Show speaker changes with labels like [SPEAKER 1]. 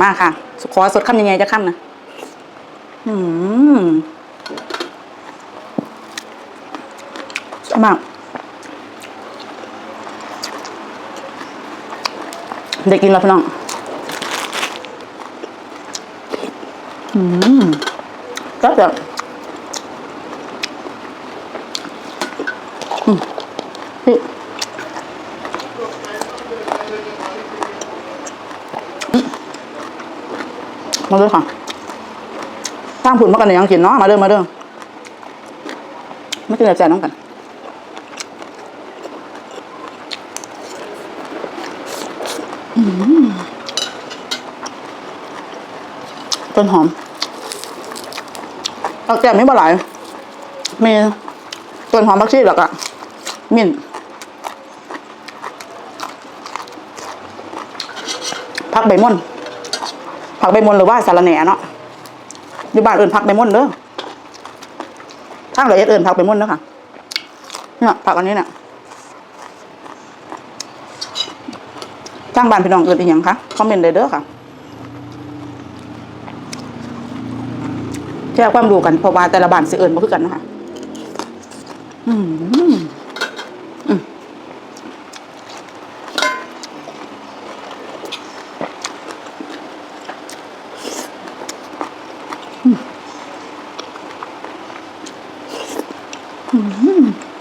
[SPEAKER 1] มาค่ะ ขอสดคำยังไงจะคำนะอืมมากได้กินแล้วพี่น้องอืมก็จะอืมพี่อืม มาเลยค่ะสร้างผุนมากันในยังกินเนาะมาเด้อมาเด้อไม่กินแบบแจน้องกันต้นหอมผักแก้มไม่บ่หลาย มีต้นหอมผักชีแล้วก็มิ้นท์ผักใบม่อน ผักใบม่อนหรือว่าสารแหน่เนาะอยู่บ้านเอิญผักใบม่อนเด้อทางละเอียดเอิญผักใบม่อนเด้อค่ะเนี่ยผักอันนี้เนี่ยทางบ้านพี่น้องเอิญอีหยังคะคอมเมนต์ได้เด้อค่ะแชร์ความรู้กันเพราะว่าแต่ละบ้านสิเอิญบ่คือกันนะคะอืม Mm-hmm.